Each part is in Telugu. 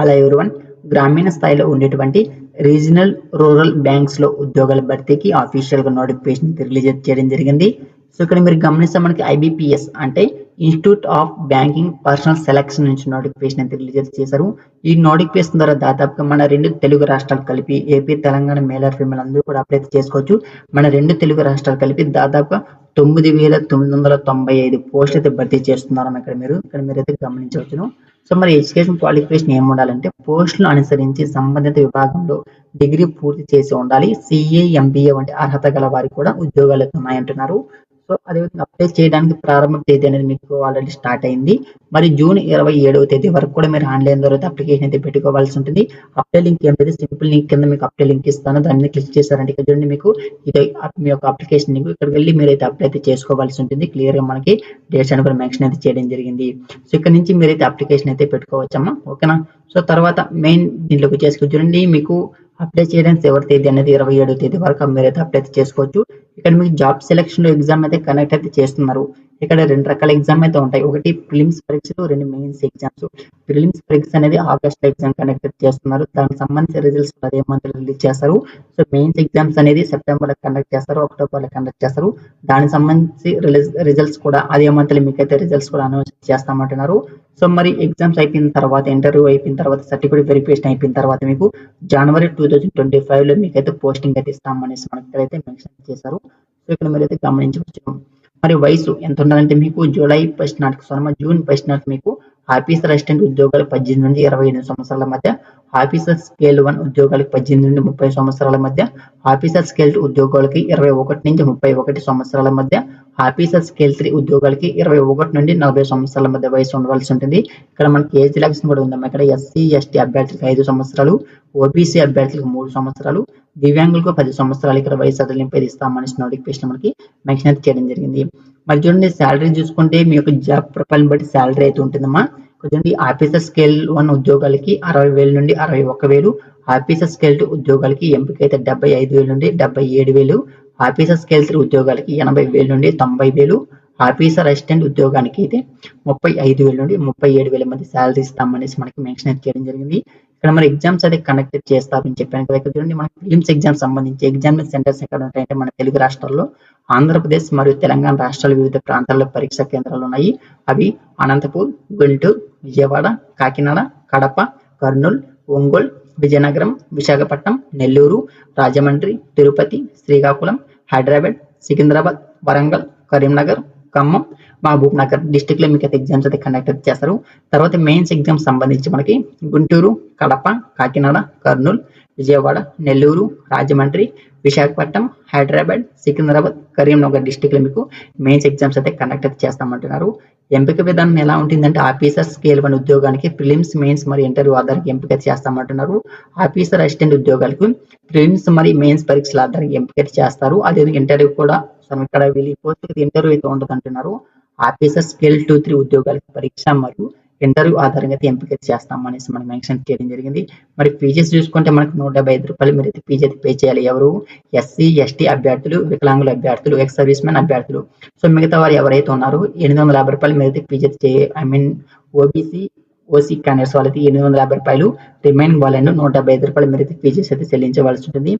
హలో ఎవరివన్ గ్రామీణ స్థాయిలో ఉండేటువంటి రీజనల్ రూరల్ బ్యాంక్స్లో ఉద్యోగాల భర్తీకి అఫీషియల్గా నోటిఫికేషన్ రిలీజ్ చేయడం జరిగింది. సో ఇక్కడ మీరు గమనిస్తే మనకి ఐబిపిఎస్ అంటే institute of banking personnel selection నుంచి నోటిఫికేషన్ అయితే రిలీజ్ చేశారు. ఈ నోటిఫికేషన్ ద్వారా దాదాపుగా మన రెండు తెలుగు రాష్ట్రాలు కలిపి ఏపీ తెలంగాణ మేలర్ ఫీమేల్ అందరూ కూడా అప్లై చేసుకోవచ్చు. మన రెండు తెలుగు రాష్ట్రాలు కలిపి దాదాపుగా తొమ్మిది వేల తొమ్మిది వందల తొంభై ఐదు పోస్ట్ అయితే భర్తీ చేస్తున్నారు ఇక్కడ మీరు ఇక్కడ మీరు అయితే గమనించవచ్చును. సో మరి ఎడ్యుకేషన్ క్వాలిఫికేషన్ ఏమి ఉండాలంటే పోస్టులు అనుసరించి సంబంధిత విభాగంలో డిగ్రీ పూర్తి చేసి ఉండాలి. సిఏ ఎంబీఏ వంటి అర్హత గల వారికి కూడా ఉద్యోగాలు ఉన్నాయంటున్నారు సో అదేవిధంగా అప్లై చేయడానికి ప్రారంభ తేదీ అనేది మీకు ఆల్రెడీ స్టార్ట్ అయింది. మరి జూన్ ఇరవై ఏడవ తేదీ వరకు కూడా మీరు ఆన్లైన్ ద్వారా అప్లికేషన్ అయితే పెట్టుకోవాల్సి ఉంటుంది. అప్లై లింక్ ఏమైతే సింపుల్ లింక్ కింద మీకు అప్లై లింక్ ఇస్తాను. దాన్ని క్లిక్ చేశారంటే ఇక్కడ చూడండి మీకు ఇది మీ యొక్క అప్లికేషన్ ఇక్కడికి వెళ్ళి మీరు అయితే అప్లై అయితే చేసుకోవాల్సి ఉంటుంది. క్లియర్గా మనకి డేట్స్ అని కూడా మెన్షన్ అయితే చేయడం జరిగింది. సో ఇక్కడ నుంచి మీరైతే అప్లికేషన్ అయితే పెట్టుకోవచ్చమ్మా. ఓకేనా? సో తర్వాత మెయిన్ దీంట్లోకి చేసుకు చూడండి. మీకు అప్లై చేయడానికి ఎవరి తేదీ అనేది ఇరవై ఏడో తేదీ వరకు మీరైతే అప్లై చేసుకోవచ్చు. ఇక్కడ మీకు జాబ్ సెలెక్షన్ ఎగ్జామ్ అయితే కనెక్ట్ అయితే చేస్తున్నారు. ఇక్కడ రెండు రకాల ఎగ్జామ్ అయితే ఉంటాయి. ఒకటి ప్రిలిమ్స్ పరీక్షలు రెండు మెయిన్స్ ఎగ్జామ్స్. ప్రిలిమ్స్ పరీక్ష అనేది ఆగస్ట్ ఎగ్జామ్ కనెక్ట్ చేస్తున్నారు. దానికి సంబంధించిన రిజల్ట్స్ అదే మంత్ రిలీజ్ చేస్తారు. సో మెయిన్స్ ఎగ్జామ్స్ అనేది సెప్టెంబర్లో కండక్ట్ చేస్తారు అక్టోబర్లో కండక్ట్ చేస్తారు. దానికి సంబంధించి రిజల్ట్స్ కూడా అదే మంత్లో మీకైతే రిజల్ట్స్ కూడా అనౌన్స్ చేస్తామంటున్నారు. సో మరి ఎగ్జామ్స్ అయిపోయిన తర్వాత ఇంటర్వ్యూ అయిపోయిన తర్వాత సర్టిఫికేట్ వెరిఫికేషన్ అయిపోయిన తర్వాత మీకు జనవరి టూ థౌజండ్ ట్వంటీ ఫైవ్లో మీకైతే పోస్టింగ్ అయితే ఇస్తామనేసి మనకి ఇక్కడైతే మెన్షన్ చేశారు. ఇక్కడ మీరైతే గమనించవచ్చు మరి వయసు ఎంత ఉండాలంటే మీకు జూలై ఫస్ట్ నాటికి సొనమ జూన్ ఫస్ట్ నాటికి మీకు ఆఫీసర్ అసిస్టెంట్ ఉద్యోగాలు పద్దెనిమిది నుండి ఇరవై ఎనిమిది సంవత్సరాల మధ్య ఆఫీసర్ స్కేల్ వన్ ఉద్యోగాలకు పద్దెనిమిది నుండి ముప్పై సంవత్సరాల మధ్య ఆఫీసర్ స్కేల్ టూ ఉద్యోగాలకి ఇరవై ఒకటి నుంచి ముప్పై ఒకటి సంవత్సరాల మధ్య ఆఫీసర్ స్కేల్ త్రీ ఉద్యోగాలకి ఇరవై ఒకటి నుండి నలభై సంవత్సరాల మధ్య వయసు ఉండవలసి ఉంటుంది. ఇక్కడ మనకి ఏజ్ రిలాక్సేషన్ కూడా ఉందమ్మా. ఇక్కడ ఎస్సీ ఎస్టీ అభ్యర్థులకు ఐదు సంవత్సరాలు ఓబీసీ అభ్యర్థులకు మూడు సంవత్సరాలు దివ్యాంగులకు పది సంవత్సరాలు ఇక్కడ వయసు అదలింపేది ఇస్తామని నోటిఫికేషన్ మనకి మెన్షన్ అయితే చేయడం జరిగింది. మరి చూడండి శాలరీ చూసుకుంటే మీ యొక్క జాబ్ ప్రొఫైల్ బట్టి శాలరీ అయితే ఉంటుందమ్మా. చూడండి ఆఫీసర్ స్కేల్ వన్ ఉద్యోగాలకి అరవై వేల నుండి అరవై ఒక్క వేలు ఆఫీసర్ స్కేల్ టూ ఉద్యోగాలకి ఎంపిక అయితే డెబ్బై ఐదు వేల నుండి డెబ్బై ఏడు వేలు ఆఫీసర్ స్కేల్ త్రీ ఉద్యోగాలకి ఎనభై వేల నుండి తొంభై వేలు ఆఫీసర్ అసిస్టెంట్ ఉద్యోగానికి అయితే ముప్పై ఐదు వేల నుండి ముప్పై ఏడు వేల మంది శాలరీ ఇస్తామనేసి మనకి మెన్షన్ చేయడం జరిగింది. ఇక్కడ మన ఎగ్జామ్స్ అయితే కండక్ట్ చేస్తారని చెప్పాను కదా. ఇక్కడ చూడండి మనకి ఫిలిమ్స్ ఎగ్జామ్ సంబంధించి ఎగ్జామ్ సెంటర్స్ ఎక్కడ ఉంటాయంటే మన తెలుగు రాష్ట్రాల్లో ఆంధ్రప్రదేశ్ మరియు తెలంగాణ రాష్ట్రాల వివిధ ప్రాంతాల్లో పరీక్షా కేంద్రాలు ఉన్నాయి. అవి అనంతపూర్ గుంటూరు విజయవాడ కాకినాడ కడప కర్నూలు ఒంగోలు విజయనగరం విశాఖపట్నం నెల్లూరు రాజమండ్రి తిరుపతి శ్రీకాకుళం హైదరాబాద్ సికింద్రాబాద్ వరంగల్ కరీంనగర్ ఖమ్మం మహబూబ్ నగర్ డిస్టిక్లో మీకు అయితే ఎగ్జామ్స్ అయితే కండక్ట్ చేస్తారు. తర్వాత మెయిన్స్ ఎగ్జామ్స్ సంబంధించి మనకి గుంటూరు కడప కాకినాడ కర్నూలు విజయవాడ నెల్లూరు రాజమండ్రి విశాఖపట్నం హైదరాబాద్ సికింద్రాబాద్ కరీంనగర్ డిస్టిక్లో మీకు మెయిన్స్ ఎగ్జామ్స్ అయితే కండక్ట్ అయితే చేస్తామంటున్నారు. ఎంపిక విధానం ఎలా ఉంటుందంటే ఆఫీసర్ స్కేల్ వన్ ఉద్యోగానికి ప్రిలిమ్స్ మెయిన్స్ మరియు ఇంటర్వ్యూ ఆధారంగా ఎంపిక చేస్తామంటున్నారు. ఆఫీసర్ అసిస్టెంట్ ఉద్యోగాలకు ప్రిలిమ్స్ మరియు మెయిన్స్ పరీక్షల ఆధారంగా ఎంపిక చేస్తారు. అదే ఇంటర్వ్యూ కూడా ఇక్కడ వీళ్ళు పోస్ట్ ఇంటర్వ్యూ అయితే ఉండదు అంటున్నారు ఆఫీసర్ స్కేల్ టూ త్రీ ఉద్యోగాలకు పరీక్ష మరియు ఇంటర్వ్యూ ఆధారంగా అయితే ఎంపిక చేస్తాం అనేసి మనం మెన్షన్ చేయడం జరిగింది. మరి ఫీజెస్ చూసుకుంటే మనకు నూట డెబ్బై ఐదు రూపాయలు మీరు అయితే ఫీజు అయితే పే చేయాలి. ఎవరు? ఎస్సీ ఎస్టీ అభ్యర్థులు వికలాంగుల అభ్యర్థులు ఎక్స్ సర్వీస్ మెన్ అభ్యర్థులు. సో మిగతా వారు ఎవరైతే ఉన్నారో ఎనిమిది వందల యాభై రూపాయలు మీరు అయితే ఫీజు అయితే I mean OBC OC candidates వాళ్ళకి ఎనిమిది వందల యాభై రూపాయలు రిమైనింగ్ వాళ్ళను నూట డెబ్బై ఐదు రూపాయలు మీరు అయితే ఫీజెస్ అయితే చెల్లించవలసి ఉంటుంది.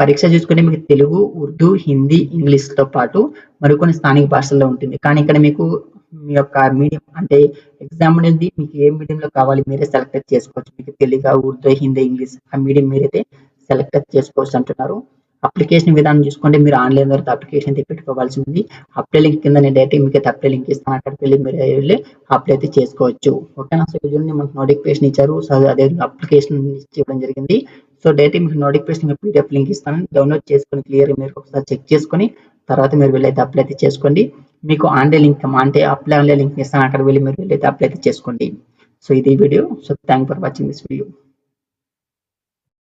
పరీక్ష చూసుకుంటే మీకు తెలుగు ఉర్దూ హిందీ ఇంగ్లీష్తో పాటు మరికొన్ని స్థానిక భాషల్లో ఉంటుంది. కానీ ఇక్కడ మీకు మీ యొక్క మీడియం అంటే ఎగ్జామ్ అనేది మీకు ఏ మీడియంలో కావాలి మీరే సెలెక్ట్ చేసుకోవచ్చు. మీకు తెలుగు ఉర్దూ హిందీ ఇంగ్లీష్ ఆ మీడియం మీరైతే సెలెక్ట్ చేసుకోవచ్చు అంటున్నారు. అప్లికేషన్ విధానం చూసుకుంటే మీరు ఆన్లైన్ ద్వారా అప్లికేషన్ అయితే పెట్టుకోవాల్సి ఉంది. అప్లై లింక్ కింద నేను డైరెక్ట్ మీకు అయితే అప్లై లింక్ ఇస్తాను. అక్కడికి వెళ్ళి మీరు వెళ్ళి అప్లై అయితే చేసుకోవచ్చు. ఓకేనా సో చూడండి మనకు నోటిఫికేషన్ ఇచ్చారు. సో అదే అప్లికేషన్ ఇవ్వడం జరిగింది. సో డైరెక్ట్ మీకు నోటిఫికేషన్ పీడిఎఫ్ లింక్ ఇస్తాను. డౌన్లోడ్ చేసుకొని క్లియర్గా మీరు ఒకసారి చెక్ చేసుకొని తర్వాత మీరు వెళ్ళైతే అప్లై అయితే చేసుకోండి. మీకు ఆన్లైన్ లింక్ అంటే అప్లై ఆన్లైన్ లింక్ ఇస్తాను. అక్కడ వెళ్ళి మీరు వెళ్ళైతే అప్లై అయితే చేసుకోండి. సో ఇది video. So thank for watching this video